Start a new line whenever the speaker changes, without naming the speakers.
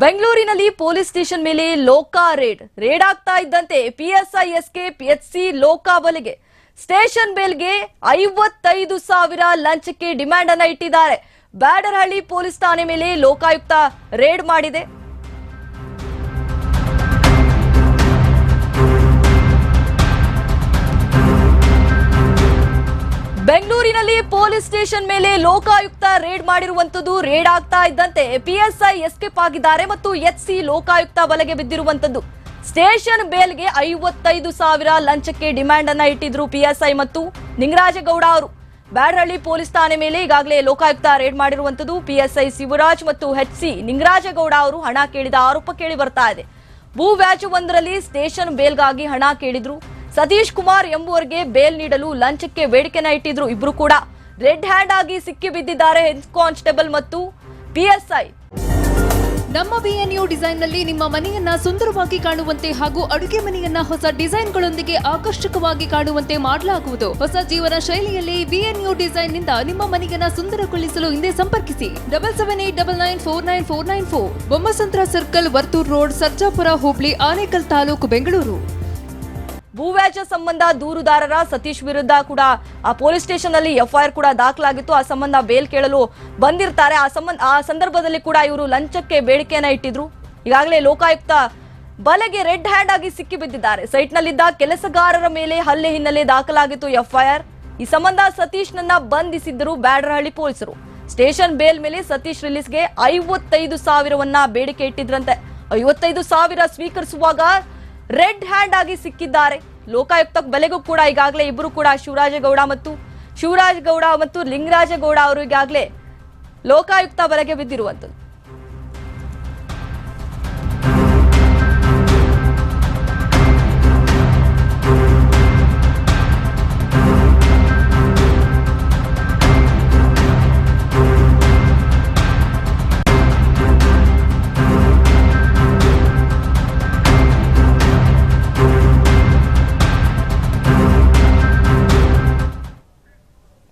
ಬೆಂಗಳೂರಿನಲ್ಲಿ police station ಮೇಲೆ ಲೋಕಾ raid. Raid ಆಗ್ತಾ ಇದ್ದಂತೆ ಪಿಎಸ್ಐ ಎಸ್ಕೆ ಪಿಎಚ್ಸಿ ಲೋಕಾ ಬಲೆಗೆ. ಸ್ಟೇಷನ್ ಬೇಲ್ಗೆ ಐವತ್ತೈದು ಸಾವಿರ ಲಂಚಕ್ಕೆ ಡಿಮ್ಯಾಂಡ್ ಅನ್ನ ಇಟ್ಟಿದ್ದಾರೆ. ಬ್ಯಾಡರಹಳ್ಳಿ ಪೊಲೀಸ್ ಠಾಣೆ ಮೇಲೆ ಲೋಕಾಯುಕ್ತ ರೇಡ್ ಮಾಡಿದೆ. ಬೆಂಗಳೂರಿನಲ್ಲಿ ಪೊಲೀಸ್ ಸ್ಟೇಷನ್ ಮೇಲೆ ಲೋಕಾಯುಕ್ತ ರೇಡ್ ಮಾಡಿರುವಂತದ್ದು ರೇಡ್ ಆಗ್ತಾ ಇದ್ದಂತೆ ಪಿಎಸ್ಐ ಎಸ್ಕೇಪ್ ಆಗಿದ್ದಾರೆ ಮತ್ತು ಎಚ್ ಸಿ ಲೋಕಾಯುಕ್ತ ಬಲೆಗೆ ಬಿದ್ದಿರುವಂತದ್ದು ಸ್ಟೇಷನ್ ಬೇಲ್ಗೆ ಐವತ್ತೈದು ಸಾವಿರ ಲಂಚಕ್ಕೆ ಡಿಮ್ಯಾಂಡ್ ಅನ್ನ ಇಟ್ಟಿದ್ರು ಪಿಎಸ್ಐ ಮತ್ತು ನಿಂಗರಾಜಗೌಡ ಅವರು. ಬ್ಯಾಡರಳ್ಳಿ ಪೊಲೀಸ್ ಠಾಣೆ ಮೇಲೆ ಈಗಾಗಲೇ ಲೋಕಾಯುಕ್ತ ರೇಡ್ ಮಾಡಿರುವಂತದ್ದು ಪಿಎಸ್ಐ ಶಿವರಾಜ್ ಮತ್ತು ಎಚ್ಸಿ ನಿಂಗರಾಜಗೌಡ ಅವರು ಹಣ ಕೇಳಿದ ಆರೋಪ ಕೇಳಿ ಬರ್ತಾ ಇದೆ. ಭೂ ವ್ಯಾಜ್ಯವೊಂದರಲ್ಲಿ ಸ್ಟೇಷನ್ ಬೇಲ್ಗಾಗಿ ಹಣ ಕೇಳಿದ್ರು. ಸತೀಶ್ ಕುಮಾರ್ ಎಂಬುವರಿಗೆ ಬೇಲ್ ನೀಡಲು ಲಂಚಕ್ಕೆ ಬೇಡಿಕೆನ ಇಟ್ಟಿದ್ರು ಇಬ್ರು ಕೂಡ. ರೆಡ್ ಹ್ಯಾಂಡ್ ಆಗಿ ಸಿಕ್ಕಿ ಬಿದ್ದಿದ್ದಾರೆ ಹೆಡ್ ಕಾನ್ಸ್ಟೇಬಲ್ ಮತ್ತು ಪಿಎಸ್ಐ
ನಮ್ಮ ಬಿಎನ್ಯು ಡಿಸೈನ್ನಲ್ಲಿ ನಿಮ್ಮ ಮನೆಯನ್ನ ಸುಂದರವಾಗಿ ಕಾಣುವಂತೆ ಹಾಗೂ ಅಡುಗೆ ಮನೆಯನ್ನ ಹೊಸ ಡಿಸೈನ್ಗಳೊಂದಿಗೆ ಆಕರ್ಷಕವಾಗಿ ಕಾಣುವಂತೆ ಮಾಡಲಾಗುವುದು. ಹೊಸ ಜೀವನ ಶೈಲಿಯಲ್ಲಿ ಬಿಎನ್ಯು ಡಿಸೈನ್ನಿಂದ ನಿಮ್ಮ ಮನೆಯನ್ನ ಸುಂದರಗೊಳಿಸಲು ಹಿಂದೆ ಸಂಪರ್ಕಿಸಿ. Double seven eight double nine four nine four nine four. Bommasandra circle Varthur road Sarjapura Hubli Anekal taluk Bengaluru.
ಭೂವ್ಯಾಜ್ಯ ಸಂಬಂಧ ದೂರುದಾರರ ಸತೀಶ್ ವಿರುದ್ಧ ಕೂಡ, ಆ ಪೊಲೀಸ್ ಸ್ಟೇಷನ್ ಅಲ್ಲಿ ಎಫ್ಐಆರ್ ಕೂಡ ದಾಖಲಾಗಿತ್ತು. ಆ ಸಂಬಂಧ ಬೇಲ್ ಕೇಳಲು ಬಂದಿರ್ತಾರೆ. ಆ ಸಂಬಂಧ, ಆ ಸಂದರ್ಭದಲ್ಲಿ ಕೂಡ ಇವರು ಲಂಚಕ್ಕೆ ಬೇಡಿಕೆಯನ್ನ ಇಟ್ಟಿದ್ರು. ಈಗಾಗಲೇ ಲೋಕಾಯುಕ್ತ ಬಲೆಗೆ ರೆಡ್ ಹ್ಯಾಂಡ್ ಆಗಿ ಸಿಕ್ಕಿ ಬಿದ್ದಿದ್ದಾರೆ. ಸೈಟ್ನಲ್ಲಿದ್ದ ಕೆಲಸಗಾರರ ಮೇಲೆ ಹಲ್ಲೆ ಹಿನ್ನೆಲೆ ದಾಖಲಾಗಿತ್ತು ಎಫ್ಐಆರ್. ಈ ಸಂಬಂಧ ಸತೀಶ್ನನ್ನ ಬಂಧಿಸಿದ್ದರು ಬ್ಯಾಡರಹಳ್ಳಿ ಪೊಲೀಸರು. ಸ್ಟೇಷನ್ ಬೇಲ್ ಮೇಲೆ ಸತೀಶ್ ರಿಲೀಸ್ಗೆ ಐವತ್ತೈದು ಸಾವಿರವನ್ನ ಬೇಡಿಕೆ ಇಟ್ಟಿದ್ರಂತೆ. ಐವತ್ತೈದು ಸಾವಿರ ಸ್ವೀಕರಿಸುವಾಗ ರೆಡ್ ಹ್ಯಾಂಡ್ ಆಗಿ ಸಿಕ್ಕಿದ್ದಾರೆ. ಲೋಕಾಯುಕ್ತ ಬಲೆಗೂ ಕೂಡ ಈಗಾಗಲೇ ಇಬ್ಬರು ಕೂಡ ಶಿವರಾಜಗೌಡ ಮತ್ತು ಶಿವರಾಜಗೌಡ ಮತ್ತು ಲಿಂಗರಾಜಗೌಡ ಅವರು ಈಗಾಗಲೇ ಲೋಕಾಯುಕ್ತ ಬಲೆಗೆ ಬಿದ್ದಿರುವಂತದ್ದು